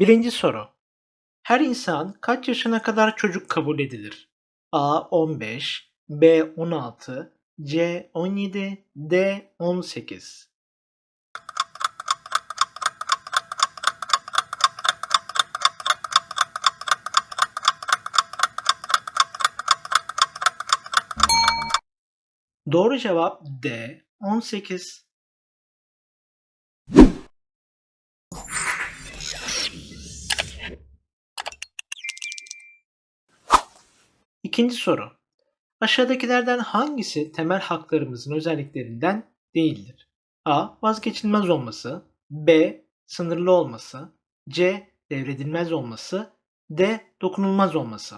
Birinci soru. Her insan kaç yaşına kadar çocuk kabul edilir? A 15, B 16, C 17, D 18. Doğru cevap D 18. İkinci soru. Aşağıdakilerden hangisi temel haklarımızın özelliklerinden değildir? A. Vazgeçilmez olması B. Sınırlı olması C. Devredilmez olması D. Dokunulmaz olması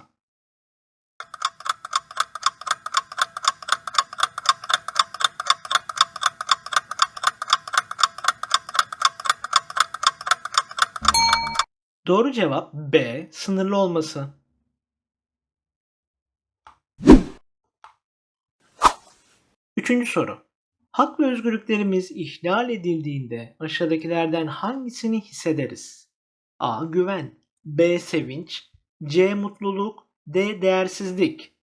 Doğru cevap B. Sınırlı olması. Üçüncü soru. Hak ve özgürlüklerimiz ihlal edildiğinde aşağıdakilerden hangisini hissederiz? A. Güven B. Sevinç C. Mutluluk D. Değersizlik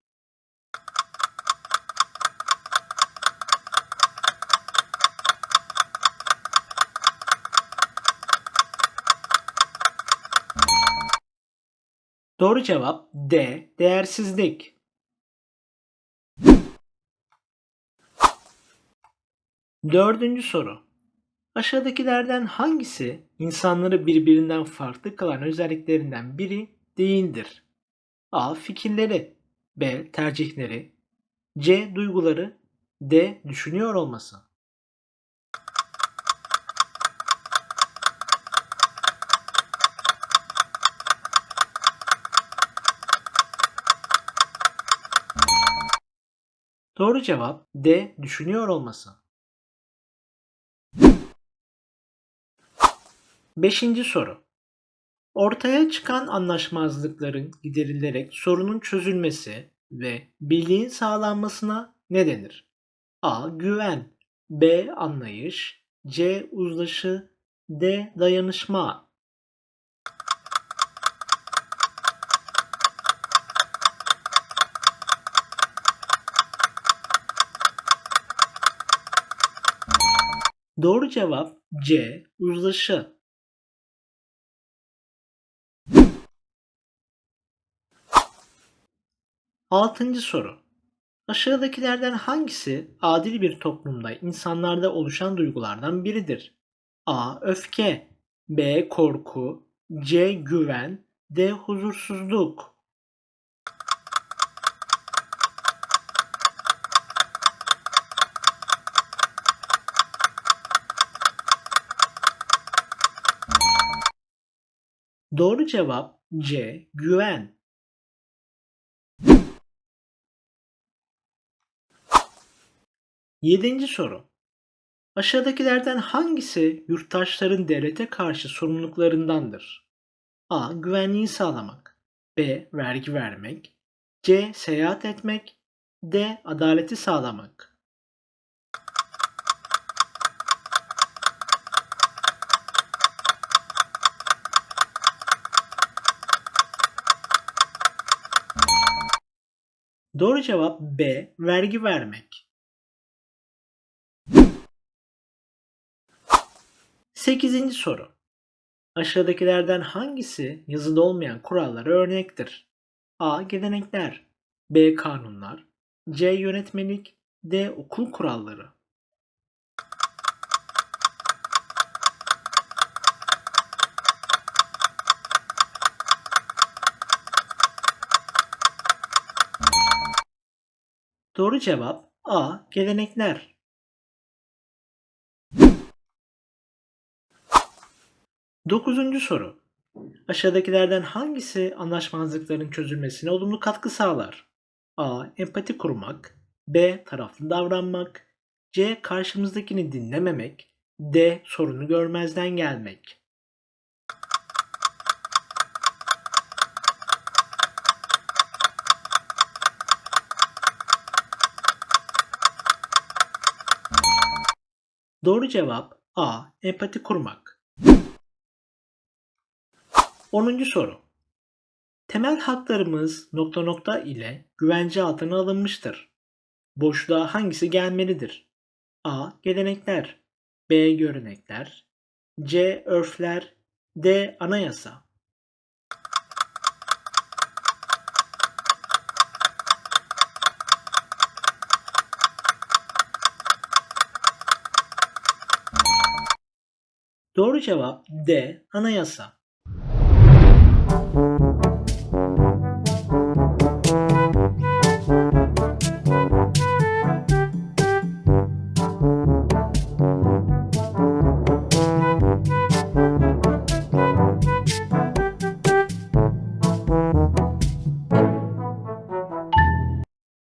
Doğru cevap D. Değersizlik. Dördüncü soru. Aşağıdakilerden hangisi insanları birbirinden farklı kılan özelliklerinden biri değildir? A. Fikirleri B. Tercihleri C. Duyguları D. Düşünüyor olması Doğru cevap D. Düşünüyor olması. Beşinci soru. Ortaya çıkan anlaşmazlıkların giderilerek sorunun çözülmesi ve birliğin sağlanmasına ne denir? A. Güven B. Anlayış C. Uzlaşı D. Dayanışma Doğru cevap C. Uzlaşı. Altıncı soru. Aşağıdakilerden hangisi adil bir toplumda insanlarda oluşan duygulardan biridir? A. Öfke B. Korku C. Güven D. Huzursuzluk Doğru cevap C. Güven. Yedinci soru. Aşağıdakilerden hangisi yurttaşların devlete karşı sorumluluklarındandır? A. Güvenliği sağlamak B. Vergi vermek C. Seyahat etmek D. Adaleti sağlamak Doğru cevap B. Vergi vermek. Sekizinci soru. Aşağıdakilerden hangisi yazılı olmayan kurallara örnektir? A. Gelenekler B. Kanunlar C. Yönetmelik D. Okul kuralları Doğru cevap A. Gelenekler. Dokuzuncu soru. Aşağıdakilerden hangisi anlaşmazlıkların çözülmesine olumlu katkı sağlar? A. Empati kurmak B. Taraflı davranmak C. Karşımızdakini dinlememek D. Sorunu görmezden gelmek Doğru cevap A. Empati kurmak. 10. soru. Temel haklarımız nokta nokta ile güvence altına alınmıştır. Boşluğa hangisi gelmelidir? A. Gelenekler B. Görenekler C. Örfler D. Anayasa Doğru cevap D. Anayasa.